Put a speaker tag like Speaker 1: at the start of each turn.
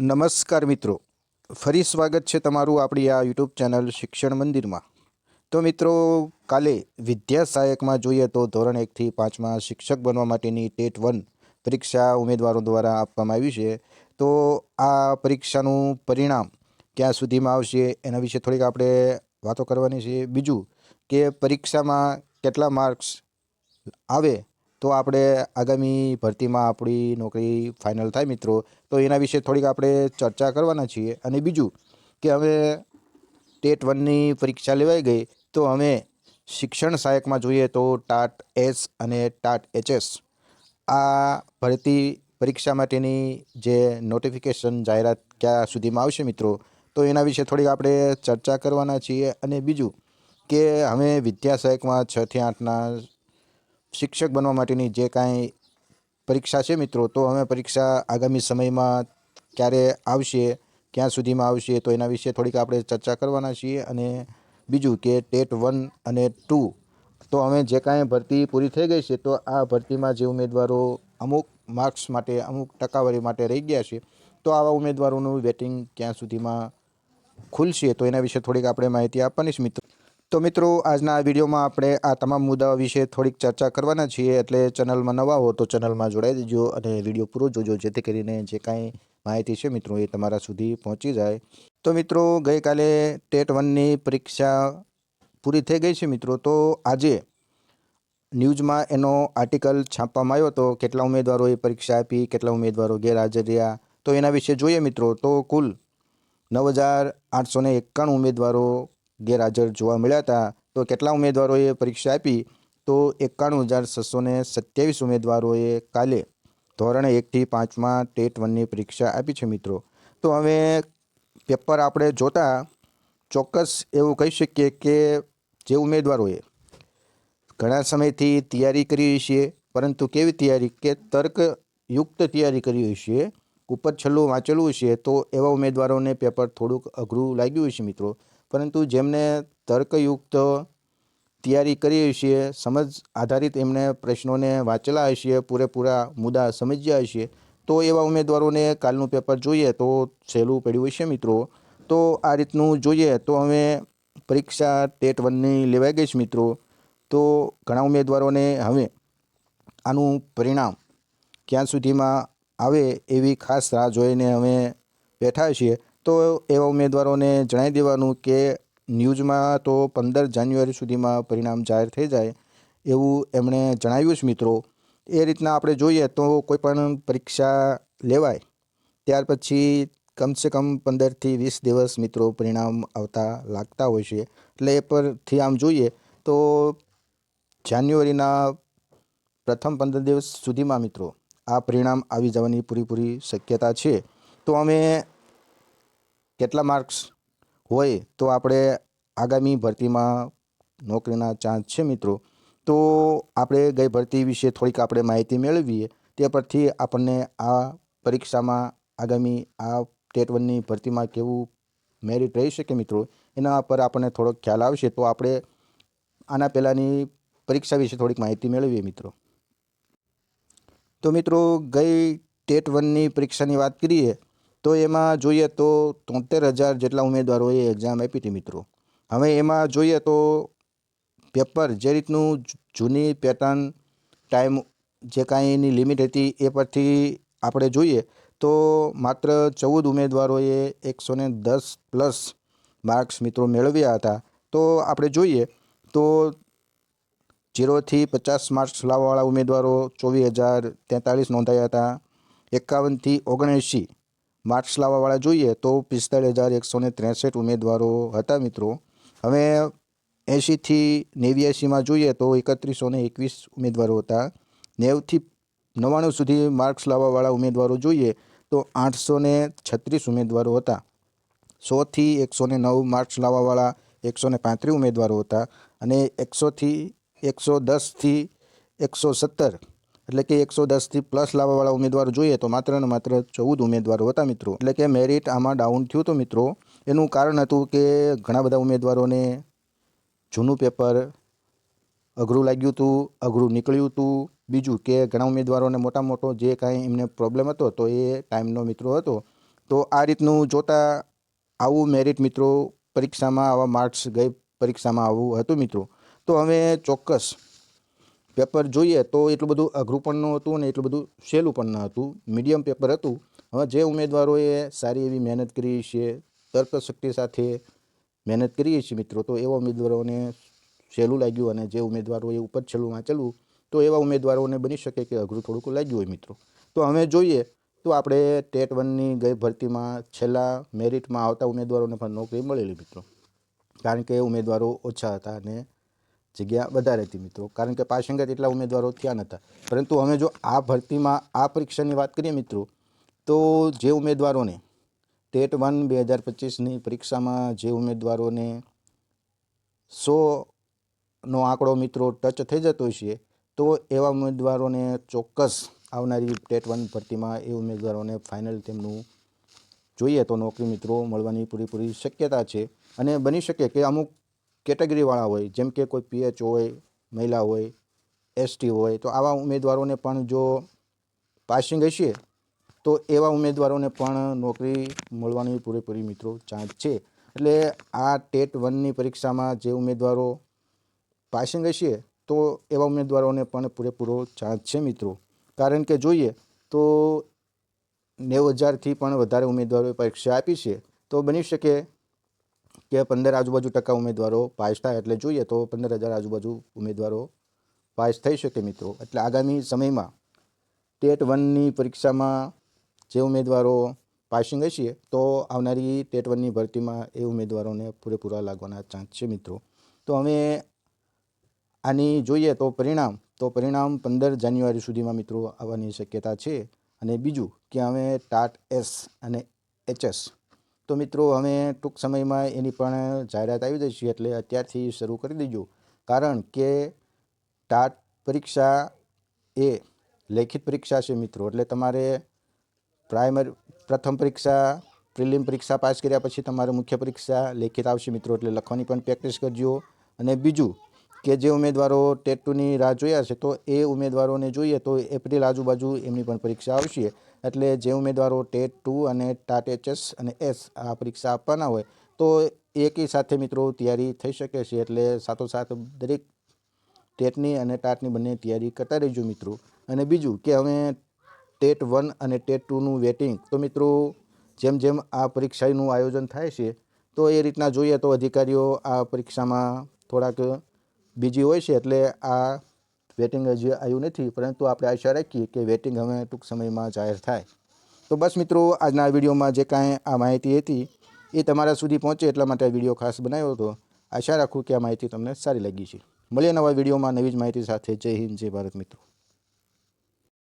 Speaker 1: નમસ્કાર મિત્રો. ફરી સ્વાગત છે તમારું આપણી આ યુટ્યુબ ચેનલ શિક્ષણ મંદિરમાં. તો મિત્રો, કાલે વિદ્યા સહાયકમાં જોઈએ તો ધોરણ એકથી પાંચમાં શિક્ષક બનવા માટેની ટેટ વન પરીક્ષા ઉમેદવારો દ્વારા આપવામાં આવી છે. તો આ પરીક્ષાનું પરિણામ ક્યાં સુધીમાં આવશે એના વિશે થોડીક આપણે વાતો કરવાની છે. બીજું કે પરીક્ષામાં કેટલા માર્ક્સ આવે તો આપણે આગામી ભરતીમાં આપણી નોકરી ફાઇનલ થાય મિત્રો, તો એના વિશે થોડીક આપણે ચર્ચા કરવાના છીએ. અને બીજું કે હવે ટેટ વનની પરીક્ષા લેવાઈ ગઈ, તો અમે શિક્ષણ સહાયકમાં જોઈએ તો ટાટ એસ અને ટાટ એચએસ. આ ભરતી પરીક્ષા માટેની જે નોટિફિકેશન જાહેરાત ક્યાં સુધીમાં આવશે મિત્રો, તો એના વિશે થોડીક આપણે ચર્ચા કરવાના છીએ. અને બીજું કે અમે વિદ્યા સહાયકમાં છથી આઠના શિક્ષક બનવા માટેની જે કાંઈ પરીક્ષા છે મિત્રો, તો અમે પરીક્ષા આગામી સમયમાં ક્યારે આવશે, ક્યાં સુધીમાં આવશે, તો એના વિશે થોડીક આપણે ચર્ચા કરવાના છીએ. અને બીજું કે ટેટ વન અને ટુ, તો અમે જે કાંઈ ભરતી પૂરી થઈ ગઈ છે, તો આ ભરતીમાં જે ઉમેદવારો અમુક માર્ક્સ માટે, અમુક ટકાવારી માટે રહી ગયા છે, તો આવા ઉમેદવારોનું વેટિંગ ક્યાં સુધીમાં ખુલશે, તો એના વિશે થોડીક આપણે માહિતી આપવાની છે મિત્રો. તો મિત્રો, આજના વિડીયોમાં આપણે આ તમામ મુદ્દાઓ વિશે થોડીક ચર્ચા કરવાના છીએ. એટલે ચેનલમાં નવા હો તો ચેનલમાં જોડાઈ દેજો અને વીડિયો પૂરો જોજો, જેથી કરીને જે કાંઈ માહિતી છે મિત્રો, એ તમારા સુધી પહોંચી જાય. તો મિત્રો, ગઈકાલે ટેટ વનની પરીક્ષા પૂરી થઈ ગઈ છે મિત્રો. તો આજે ન્યૂઝમાં એનો આર્ટિકલ છાપવામાં આવ્યો હતો, કેટલા ઉમેદવારોએ પરીક્ષા આપી, કેટલા ઉમેદવારો ગેરહાજર રહ્યા. તો એના વિશે જોઈએ મિત્રો. તો કુલ નવ હજાર આઠસો એકાણું ઉમેદવારો ગેરહાજર જોવા મળ્યા હતા. તો કેટલા ઉમેદવારોએ પરીક્ષા આપી? તો એકાણું હજાર છસો ને સત્યાવીસ ઉમેદવારોએ કાલે ધોરણ એકથી પાંચમાં ટેટ વનની પરીક્ષા આપી છે મિત્રો. તો હવે પેપર આપણે જોતા ચોક્કસ એવું કહી શકીએ કે જે ઉમેદવારોએ ઘણા સમયથી તૈયારી કરી છે, પરંતુ કેવી તૈયારી કે તર્કયુક્ત તૈયારી કરી છે, ઉપર છેલ્લું વાંચેલું છે, તો એવા ઉમેદવારોને પેપર થોડુંક અઘરું લાગ્યું છે મિત્રો. પરંતુ જેમને તર્કયુક્ત તૈયારી કરી હશે સમજ આધારિત એમણે પ્રશ્નોને વાંચેલા હશે, પૂરેપૂરા મુદ્દા સમજ્યા હશે, તો એવા ઉમેદવારોને કાલનું પેપર જોઈએ તો સહેલું પડ્યું હશે મિત્રો. તો આ રીતનું જોઈએ તો અમે પરીક્ષા ટેટ વનની લેવાઈ ગઈ છે મિત્રો. તો ઘણા ઉમેદવારોને હવે આનું પરિણામ ક્યાં સુધીમાં આવે એવી ખાસ રાહ જોઈને અમે બેઠા છીએ તો એવા ઉમેદવારોને જણાવી દેવાનું કે ન્યૂઝમાં તો પંદર જાન્યુઆરી સુધીમાં પરિણામ જાહેર થઈ જાય એવું એમણે જણાવ્યું છે મિત્રો. એ રીતના આપણે જોઈએ તો કોઈ પણ પરીક્ષા લેવાય ત્યાર પછી કમસે કમ પંદરથી વીસ દિવસ મિત્રો પરિણામ આવતા લાગતા હોય છે. એટલે એ પરથી આમ જોઈએ તો જાન્યુઆરીના પ્રથમ પંદર દિવસ સુધીમાં મિત્રો આ પરિણામ આવી જવાની પૂરેપૂરી શક્યતા છે. તો અમે કેટલા માર્ક્સ હોય તો આપણે આગામી ભરતીમાં નોકરીના ચાન્સ છે મિત્રો. તો આપણે ગઈ ભરતી વિશે થોડીક આપણે માહિતી મેળવીએ. તે પરથી આપણને આ પરીક્ષામાં આગામી આ ટેટ વનની ભરતીમાં કેવું મેરિટ રહી શકે મિત્રો? એના પર આપણને થોડોક ખ્યાલ આવશે તો આપણે આના પહેલાંની પરીક્ષા વિશે થોડીક માહિતી મેળવીએ મિત્રો. તો મિત્રો ગઈ ટેટ વનની પરીક્ષાની વાત કરીએ. તો એમાં જોઈએ તો તોતેર હજાર જેટલા ઉમેદવારોએ એક્ઝામ આપી હતી મિત્રો. હવે એમાં જોઈએ તો પેપર જે રીતનું જૂની પેટર્ન ટાઈમ જે કાંઈ એની લિમિટ હતી એ પરથી આપણે જોઈએ તો માત્ર ચૌદ ઉમેદવારોએ એકસો ને દસ પ્લસ માર્ક્સ મિત્રો મેળવ્યા હતા. તો આપણે જોઈએ તો જીરોથી પચાસ માર્ક્સ લાવવાવાળા ઉમેદવારો ચોવીસ હજાર તેતાળીસ નોંધાયા હતા. એકાવનથી ઓગણએંશી માર્ક્સ લાવવાવાળા જોઈએ તો પિસ્તાળીસ હજાર એકસો ને ત્રેસઠ ઉમેદવારો હતા મિત્રો. હવે એંશીથી નેવ્યાસીમાં જોઈએ તો એકત્રીસો ને એકવીસ ઉમેદવારો હતા. નેવથી નવ્વાણું સુધી માર્ક્સ લાવવાવાળા ઉમેદવારો જોઈએ તો આઠસો ને છત્રીસ ઉમેદવારો હતા. સોથી એકસો ને નવ માર્ક્સ લાવવાવાળા એકસો ને પાંત્રીસ ઉમેદવારો હતા અને એકસોથી એકસો દસથી એકસો સત્તર એટલે કે એકસો દસથી પ્લસ લાવવાવાળા ઉમેદવારો જોઈએ તો માત્ર ને માત્ર ચૌદ ઉમેદવારો હતા મિત્રો. એટલે કે મેરિટ આમાં ડાઉન થયું હતું મિત્રો, એનું કારણ હતું કે ઘણા બધા ઉમેદવારોને જૂનું પેપર અઘરું લાગ્યું હતું, અઘરું નીકળ્યું હતું. બીજું કે ઘણા ઉમેદવારોને મોટા મોટો જે કાંઈ એમને પ્રોબ્લેમ હતો તો એ ટાઈમનો મિત્રો હતો. તો આ રીતનું જોતા આવું મેરિટ મિત્રો પરીક્ષામાં આવા માર્ક્સ ગઈ પરીક્ષામાં આવું હતું મિત્રો. તો હવે ચોક્કસ પેપર જોઈએ તો એટલું બધું અઘરું પણ ન હતું અને એટલું બધું સહેલું પણ ન હતું. મીડિયમ પેપર હતું. હવે જે ઉમેદવારોએ સારી એવી મહેનત કરી છે, તર્કશક્તિ સાથે મહેનત કરીએ છીએ મિત્રો, તો એવા ઉમેદવારોને સહેલું લાગ્યું અને જે ઉમેદવારોએ ઉપર છેલ્લું વાંચેલું, તો એવા ઉમેદવારોને બની શકે કે અઘરું થોડુંક લાગ્યું હોય મિત્રો. તો અમે જોઈએ તો આપણે ટેટ વનની ગઈ ભરતીમાં છેલ્લા મેરિટમાં આવતા ઉમેદવારોને પણ નોકરી મળેલી મિત્રો. કારણ કે ઉમેદવારો ઓછા હતા અને જગ્યા વધારે હતી મિત્રો. કારણ કે પાસંગત એટલા ઉમેદવારો થયા નહોતા પરંતુ અમે જો આ ભરતીમાં, આ પરીક્ષાની વાત કરીએ મિત્રો, તો જે ઉમેદવારોને ટેટ વન બે હજાર પચીસની પરીક્ષામાં જે ઉમેદવારોને સોનો આંકડો મિત્રો ટચ થઈ જતો છે તો એવા ઉમેદવારોને ચોક્કસ આવનારી ટેટ વન ભરતીમાં એ ઉમેદવારોને ફાઇનલ તેમનું જોઈએ તો નોકરી મિત્રો મળવાની પૂરેપૂરી શક્યતા છે. અને બની શકે કે અમુક કેટેગરીવાળા હોય, જેમ કે કોઈ પીએચ હોય, મહિલા હોય એસટી હોય, તો આવા ઉમેદવારોને પણ જો પાસિંગ હશે, તો એવા ઉમેદવારોને પણ નોકરી મળવાની પૂરેપૂરી મિત્રો ચાન્સ છે. એટલે આ ટેટ વનની પરીક્ષામાં જે ઉમેદવારો પાસિંગ હશે, તો એવા ઉમેદવારોને પણ પૂરેપૂરો ચાન્સ છે મિત્રો. કારણ કે જોઈએ તો નેવું હજારથી પણ વધારે ઉમેદવારોએ પરીક્ષા આપી છે, તો બની શકે કે પંદર આજુબાજુ ટકા ઉમેદવારો પાસ થાય એટલે જોઈએ તો પંદર હજાર આજુબાજુ ઉમેદવારો પાસ થઈ શકે મિત્રો. એટલે આગામી સમયમાં ટેટ વનની પરીક્ષામાં જે ઉમેદવારો પાસિંગ હશે તો આવનારી ટેટ વનની ભરતીમાં એ ઉમેદવારોને પૂરેપૂરા લાગવાના ચાન્સ છે મિત્રો. તો અમે આની જોઈએ તો પરિણામ તો પરિણામ પંદર જાન્યુઆરી સુધીમાં મિત્રો આવવાની શક્યતા છે. અને બીજું કે અમે ટાટ એસ અને એચએસ તો મિત્રો, અમે ટૂંક સમયમાં એની પણ જાહેરાત આવી દઈશું એટલે અત્યારથી શરૂ કરી દેજો. કારણ કે ટાટ પરીક્ષા એ લેખિત પરીક્ષા છે મિત્રો, એટલે તમારે પ્રાઇમરી, પ્રથમ પરીક્ષા, પ્રિલિમ પરીક્ષા પાસ કર્યા પછી તમારે મુખ્ય પરીક્ષા લેખિત આવશે મિત્રો, એટલે લખવાની પણ પ્રેક્ટિસ કરજો. અને બીજું કે જે ઉમેદવારો ટેટ ટુની રાહ જોયા છે, તો એ ઉમેદવારોને જોઈએ તો એપ્રિલ આજુબાજુ એમની પણ પરીક્ષા આવશે. એટલે જે ઉમેદવારો ટેટ ટુ અને ટાટ એચએસ અને એસ આ પરીક્ષા આપવાના હોય, તો એકી સાથે મિત્રો તૈયારી થઈ શકે છે. એટલે સાથોસાથ દરેક ટેટની અને ટાટની બંને તૈયારી કરતા રહેજો મિત્રો. અને બીજું કે હવે ટેટ વન અને ટેટ ટુનું વેટિંગ, તો મિત્રો જેમ જેમ આ પરીક્ષાનું આયોજન થાય છે, તો એ રીતના જોઈએ તો અધિકારીઓ આ પરીક્ષામાં થોડાક બીજી હોય છે એટલે આ વેટિંગ હજી આવ્યું નથી, પરંતુ આપણે આશા રાખીએ કે વેટિંગ હવે ટૂંક સમયમાં જાહેર થાય. તો બસ મિત્રો, આજના વિડીયોમાં જે કાંઈ આ માહિતી હતી એ તમારા સુધી પહોંચે એટલા માટે આ વીડિયો ખાસ બનાવ્યો હતો. આશા રાખું કે આ માહિતી તમને સારી લાગી છે મળીએ નવા વિડીયોમાં નવી જ માહિતી સાથે. જય હિન્દ, જય ભારત મિત્રો.